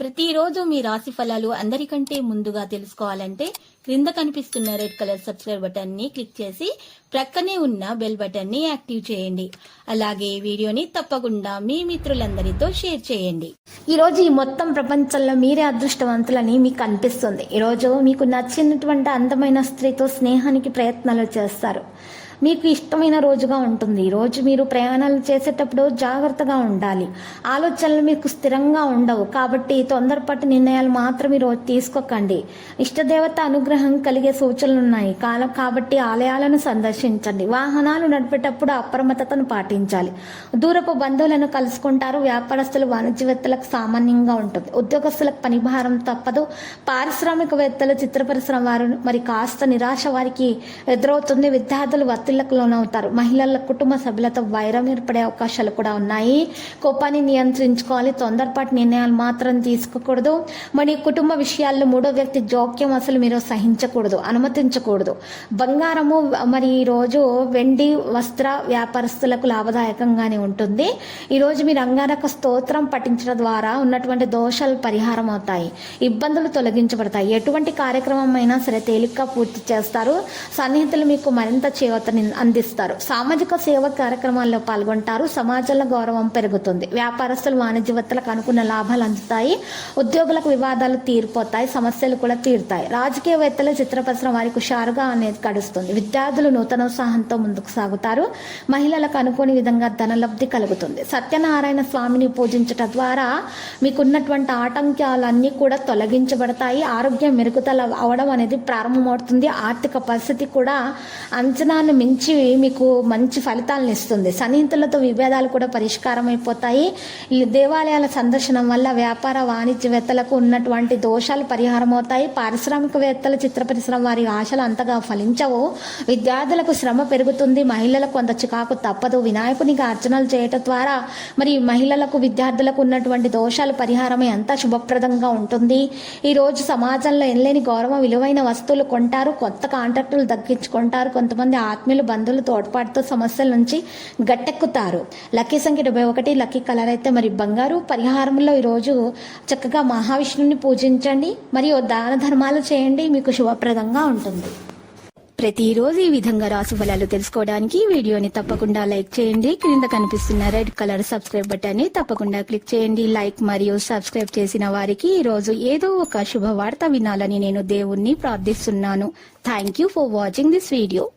ప్రతిరోజు మీ రాశి ఫలాలు అందరికంటే ముందుగా తెలుసుకోవాలంటే క్రింద కనిపిస్తున్న రెడ్ కలర్ సబ్స్క్రైబ్ బటన్ని క్లిక్ చేసి ప్రక్కనే ఉన్న బెల్ బటన్ని యాక్టివ్ చేయండి. అలాగే వీడియోని తప్పకుండా మీ మిత్రులందరితో షేర్ చేయండి. ఈ రోజు ఈ మొత్తం ప్రపంచంలో మీరే అదృష్టవంతులని మీకు అనిపిస్తుంది. ఈ రోజు మీకు నచ్చినటువంటి అందమైన స్త్రీతో స్నేహానికి ప్రయత్నాలు చేస్తారు. మీకు ఇష్టమైన రోజుగా ఉంటుంది. రోజు మీరు ప్రయాణాలు చేసేటప్పుడు జాగ్రత్తగా ఉండాలి. ఆలోచనలు మీకు స్థిరంగా ఉండవు. కాబట్టి తొందరపాటు నిర్ణయాలు మాత్రం ఈ రోజు తీసుకోకండి. ఇష్టదేవత అనుగ్రహం కలిగే సూచనలు ఉన్నాయి కాలం కాబట్టి ఆలయాలను సందర్శించండి. వాహనాలు నడిపేటప్పుడు అప్రమత్తతను పాటించాలి. దూరపు బంధువులను కలుసుకుంటారు. వ్యాపారస్తులు వాణిజ్యవేత్తలకు సామాన్యంగా ఉంటుంది. ఉద్యోగస్తులకు పనిభారం తప్పదు. పారిశ్రామికవేత్తలు చిత్ర పరిశ్రమ వారు మరి కాస్త నిరాశ వారికి ఎదురవుతుంది. విద్యార్థులు ఒత్తిళ్ళకు లోనవుతారు. మహిళల కుటుంబ సభ్యులతో వైరం ఏర్పడే అవకాశాలు కూడా ఉన్నాయి. కోపాన్ని నియంత్రించుకోవాలి. తొందరపాటు నిర్ణయాలు మాత్రం తీసుకోకూడదు. మరి కుటుంబ విషయాల్లో మూడో వ్యక్తి జోక్యం అసలు మీరు సహించకూడదు అనుమతించకూడదు. బంగారము మరి ఈ రోజు వెండి వస్త్ర వ్యాపారస్తులకు లాభదాయకంగానే ఉంటుంది. ఈరోజు మీరు అంగారక స్తోత్రం పఠించడం ద్వారా ఉన్నటువంటి దోషాలు పరిహారం అవుతాయి. ఇబ్బందులు తొలగించబడతాయి. ఎటువంటి కార్యక్రమం అయినా సరే తేలిగ్గా పూర్తి చేస్తారు. సన్నిహితులు మీకు మరింత చేవతని అందిస్తారు. సామాజిక సేవ కార్యక్రమాల్లో పాల్గొంటారు. సమాజంలో గౌరవం పెరుగుతుంది. వ్యాపారస్తులు వాణిజ్యవేత్తలకు అనుకున్న లాభాలు అందుతాయి. ఉద్యోగులకు వివాదాలు తీరిపోతాయి. సమస్యలు కూడా తీరుతాయి. రాజకీయవేత్తలు చిత్ర పరిశ్రమ వారికి హుషారుగా అనేది గడుస్తుంది. విద్యార్థులు నూతన ఉత్సాహంతో ముందుకు సాగుతారు. మహిళలకు అనుకోని విధంగా ధనలబ్ధి కలుగుతుంది. సత్యనారాయణ స్వామిని పూజించటం ద్వారా మీకున్నటువంటి ఆటంకాలన్నీ కూడా తొలగించబడతాయి. ఆరోగ్యం మెరుగుదల అవడం అనేది ప్రారంభమవుతుంది. ఆర్థిక పరిస్థితి కూడా అంచనాను మంచి మీకు మంచి ఫలితాలను ఇస్తుంది. సన్నిహితులతో విభేదాలు కూడా పరిష్కారం అయిపోతాయి దేవాలయాల సందర్శనం వల్ల వ్యాపార వాణిజ్యవేత్తలకు ఉన్నటువంటి దోషాలు పరిహారం అవుతాయి పారిశ్రామికవేత్తల చిత్ర పరిశ్రమ వారి ఆశలు అంతగా ఫలించవు. విద్యార్థులకు శ్రమ పెరుగుతుంది. మహిళలకు కొంత చికాకు తప్పదు. వినాయకునికి అర్చనలు చేయటం ద్వారా మరి మహిళలకు విద్యార్థులకు ఉన్నటువంటి దోషాలు పరిహారమే అంతా శుభప్రదంగా ఉంటుంది. ఈరోజు సమాజంలో ఎనలేని గౌరవ విలువైన వస్తువులు కొంటారు. కొత్త కాంట్రాక్టులు దక్కించుకుంటారు. కొంతమంది ఆత్మీయులు బంధువులు తోడ్పాటుతో సమస్యల నుంచి గట్టెక్కుతారు. లక్కీ సంఖ్య డెబ్బై ఒకటి లక్కీ కలర్ అయితే మరి బంగారు. పరిహారంలో ఈరోజు చక్కగా మహావిష్ణువుని పూజించండి. మరియు దాన ధర్మాలు చేయండి. మీకు శుభప్రదంగా ఉంటుంది. ప్రతిరోజు ఈ విధంగా రాసు ఫలాలు తెలుసుకోవడానికి వీడియోని తప్పకుండా లైక్ చేయండి. క్రింద కనిపిస్తున్న రెడ్ కలర్ సబ్స్క్రైబ్ బటన్ని తప్పకుండా క్లిక్ చేయండి. లైక్ మరియు సబ్స్క్రైబ్ చేసిన వారికి ఈ రోజు ఏదో ఒక శుభవార్త వినాలని నేను దేవుణ్ణి ప్రార్థిస్తున్నాను. Thank you for watching this video